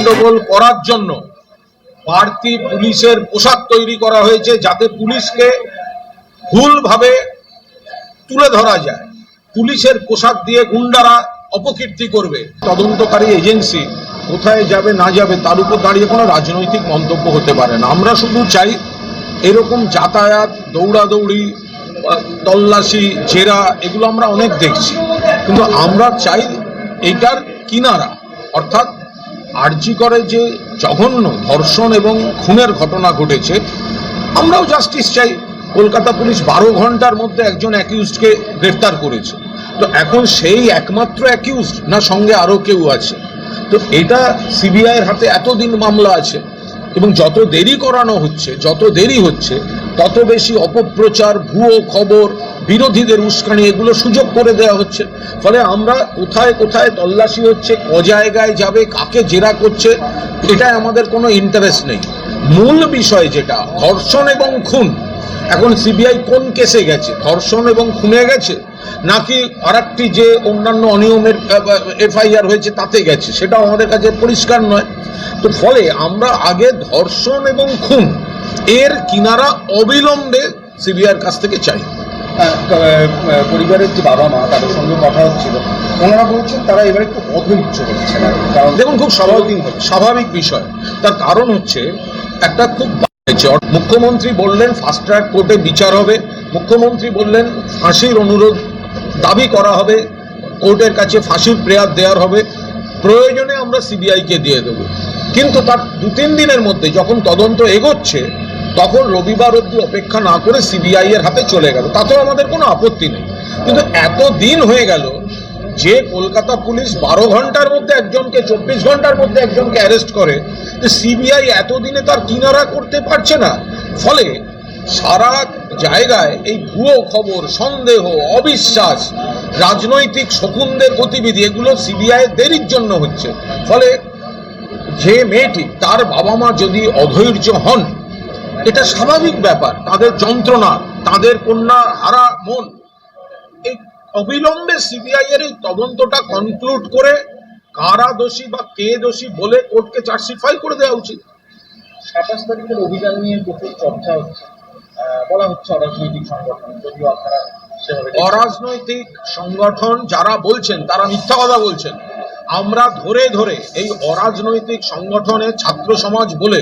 গন্ডগোল করার জন্য বাড়তি পুলিশের পোশাক তৈরি করা হয়েছে যাতে পুলিশকে ভুলভাবে তুলে ধরা যায়। পুলিশের পোশাক দিয়ে গুন্ডারা অপকীর্তি করবে। তদন্তকারী এজেন্সি কোথায় যাবে, না যাবে, তার উপর দাঁড়িয়ে কোনো রাজনৈতিক মন্তব্য হতে পারে না। আমরা শুধু চাই এরকম যাতায়াত, দৌড়াদৌড়ি তল্লাশি, জেরা, এগুলো আমরা অনেক দেখছি। কিন্তু আমরা চাই এইটার কিনারা, অর্থাৎ আরজি করে যে জঘন্য ধর্ষণ এবং খুনের ঘটনা ঘটেছে, আমরাও জাস্টিস চাই। কলকাতা পুলিশ বারো ঘণ্টার মধ্যে একজন অ্যাকিউজকে গ্রেফতার করেছে। তো এখন সেই একমাত্র অ্যাকিউজড না সঙ্গে আরও কেউ আছে? তো এটা সিবিআইয়ের হাতে এতদিন মামলা আছে এবং যত দেরি করানো হচ্ছে, যত দেরি হচ্ছে তত বেশি অপপ্রচার, ভুয়ো খবর, বিরোধীদের উস্কানি, এগুলো সুযোগ করে দেওয়া হচ্ছে। ফলে আমরা কোথায় কোথায় তল্লাশি হচ্ছে, ক জায়গায় যাবে, কাকে জেরা করছে, এটাই আমাদের কোনো ইন্টারেস্ট নেই। মূল বিষয় যেটা, ধর্ষণ এবং খুন। এখন সিবিআই কোন কেসে গেছে? ধর্ষণ এবং খুনে গেছে? নাকি আরেকটি যে অন্যান্য অনিয়মের এফআইআর হয়েছে, তাতে গেছে? সেটাও আমাদের কাছে পরিষ্কার নয়। তো ফলে আমরা আগে ধর্ষণ এবং খুন এর কিনারা অবিলম্বে সিবিআইয়ের কাছ থেকে চাই। আহ, পরিবারের যে বাবা মা তাদের সঙ্গে কথা হচ্ছিল। ওনারা বলছেন তারা এবার একটু অধৈর্য হচ্ছেন আর কারণ দেখুন খুব স্বাভাবিক স্বাভাবিক বিষয়। তার কারণ হচ্ছে একটা খুব মুখ্যমন্ত্রী বললেন ফাস্ট ট্র্যাক কোর্টে বিচার হবে। মুখ্যমন্ত্রী বললেন ফাঁসির অনুরোধ দাবি করা হবে। কোর্টের কাছে ফাঁসির প্রেয়ার দেওয়ার হবে। প্রয়োজনে আমরা সিবিআইকে দিয়ে দেবো। কিন্তু তার দু তিন দিনের মধ্যে যখন তদন্ত এগোচ্ছে, তখন রবিবার অব্দি অপেক্ষা না করে সিবিআই এর হাতে চলে গেল। তাতেও আমাদের কোনো আপত্তি নেই। কিন্তু এত দিন হয়ে গেল যে কলকাতা পুলিশ বারো ঘণ্টার মধ্যে একজনকে, চব্বিশ ঘণ্টার মধ্যে একজনকে অ্যারেস্ট করে সিবিআই এতদিনে তার কিনারা করতে পারছে না। ফলে সারা জায়গায় এই ভুয়ো খবর, সন্দেহ, অবিশ্বাস, রাজনৈতিক শকুনদের গতিবিধি, এগুলো সিবিআই দেরির জন্য হচ্ছে। ফলে যে মেয়েটি তার বাবা মা যদি অধৈর্য হন এটা স্বাভাবিক ব্যাপার। তাদের যন্ত্রণা তাদের কন্যা হারা মন এই অবিলম্বে সিবিআই এর এই তদন্তটা কনক্লুড করে কারা দোষী বা কে দোষী বলে কোর্টকে চার্জশিট ফাইল করে দেওয়া উচিত। সাতাশ তারিখের অভিযান নিয়ে প্রচুর চর্চা হচ্ছে। বলা হচ্ছে অরাজনৈতিক সংগঠন যদিও আপনারা। অরাজনৈতিক সংগঠন যারা বলছেন তারা মিথ্যা কথা বলছেন। আমরা ধরে ধরে এই অরাজনৈতিক সংগঠনের ছাত্র সমাজ বলে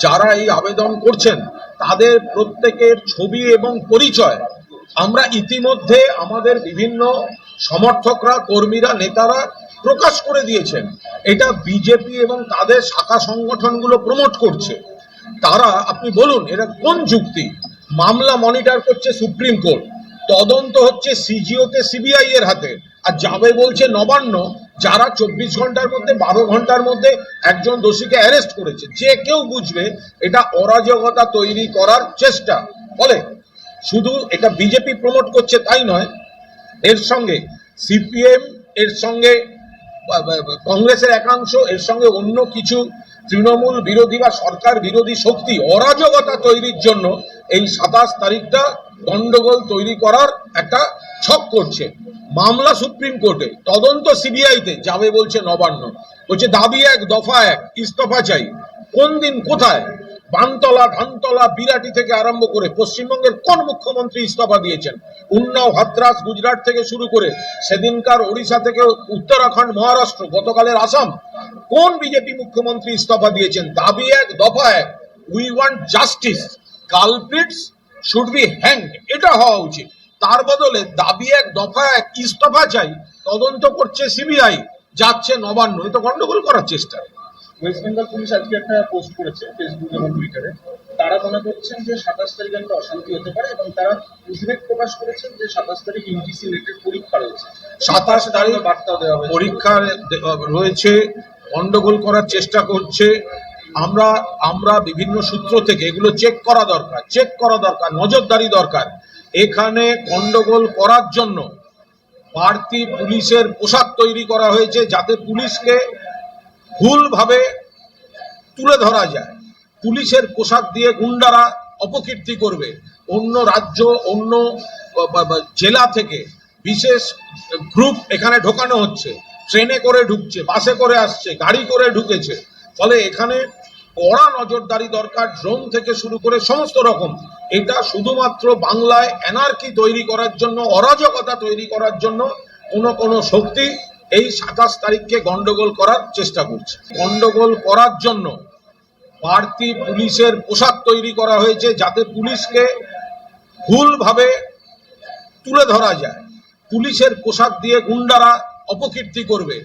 যারা এই আবেদন করছেন, তাদের প্রত্যেকের ছবি এবং পরিচয় আমরা ইতিমধ্যে আমাদের বিভিন্ন সমর্থকরা, কর্মীরা, নেতারা প্রকাশ করে দিয়েছেন। এটা বিজেপি এবং তাদের শাখা সংগঠনগুলো প্রমোট করছে। তারা, আপনি বলুন এটা কোন যুক্তি? মামলা মনিটর করছে সুপ্রিম কোর্ট, তদন্ত হচ্ছে সিজিওতে সিবিআই এর হাতে, আর যাবে বলছে নবান্ন যারা চব্বিশ ঘণ্টার মধ্যে, বারো ঘণ্টার মধ্যে একজন দোষীকে অ্যারেস্ট করেছে, যে কেউ বুঝবে এটা অরাজকতা তৈরি করার চেষ্টা। ফলে শুধু এটা বিজেপি প্রমোট করছে তাই নয়, এর সঙ্গে সিপিএম এর সঙ্গে কংগ্রেসের একাংশ, এর সঙ্গে অন্য কিছু তৃণমূল বিরোধী বা সরকার বিরোধী শক্তি অরাজকতা তৈরির জন্য এই সাতাশ তারিখটা গন্ডগোল তৈরি করার একটা ছক করছে। মামলা সুপ্রিম কোর্টে, তদন্ত সিবিআইতে যাবে বলছে নবান্ন। বলছে, দাবি এক, দফা এক, ইস্তফা চাই। কোন দিন কোথায়? বানতলা, ধানতলা, বিরাটি থেকে আরম্ভ করে পশ্চিমবঙ্গের কোন মুখ্যমন্ত্রী ইস্তফা দিয়েছেন? উন্নাও, হাতরাস, গুজরাট থেকে শুরু করে সেদিনকার ওড়িশা থেকে উত্তরাখণ্ড, মহারাষ্ট্র, গতকালের আসাম, কোন বিজেপি মুখ্যমন্ত্রী ইস্তফা দিয়েছেন? দাবি এক, দফা এক we want justice culprits should be hanged এটা হওয়া উচিত। তার বদলে দাবি এক দফা এক ইস্তফা চাই তদন্ত করছে সিবিআই যাচ্ছে নবান্ন। এ তো গন্ডগোল করার চেষ্টা। ওয়েস্ট বেঙ্গল পুলিশ আজকে একটা পোস্ট করেছে ফেসবুক এবং টুইটারে তারা মনে করছেন যে সাতাশ তারিখ একটা অশান্তি হতে পারে এবং তারা উদ্বেগ প্রকাশ করেছেন যে সাতাশ তারিখ ইউজিসি নেটের পরীক্ষা রয়েছে। সাতাশ তারিখ বার্তা দেওয়া হয়েছে। পরীক্ষা রয়েছে গন্ডগোল করার চেষ্টা করছে। আমরা আমরা বিভিন্ন সূত্র থেকে এগুলো চেক করা দরকার চেক করা দরকার নজরদারি দরকার। এখানে গন্ডগোল করার জন্য বাড়তি পুলিশের পোশাক তৈরি করা হয়েছে যাতে পুলিশকে ভুলভাবে তুলে ধরা যায়। পুলিশের পোশাক দিয়ে গুন্ডারা অপকীর্তি করবে। অন্য রাজ্য, অন্য জেলা থেকে বিশেষ গ্রুপ এখানে ঢোকানো হচ্ছে। ট্রেনে করে ঢুকছে, বাসে করে আসছে, গাড়ি করে ঢুকেছে। ফলে এখানে কড়া নজরদারি দরকার, ড্রোন থেকে শুরু করে সমস্ত রকম। এটা শুধুমাত্র বাংলায় এনার্কি তৈরি করার জন্য, অরাজকতা তৈরি করার জন্য কোনো কোনো শক্তি এই সাতাশ তারিখকে গন্ডগোল করার চেষ্টা করছে। গন্ডগোল করার জন্য বাড়তি পুলিশের পোশাক তৈরি করা হয়েছে যাতে পুলিশকে ভুলভাবে তুলে ধরা যায়। পুলিশের পোশাক দিয়ে গুন্ডারা অপকীর্তি করবে।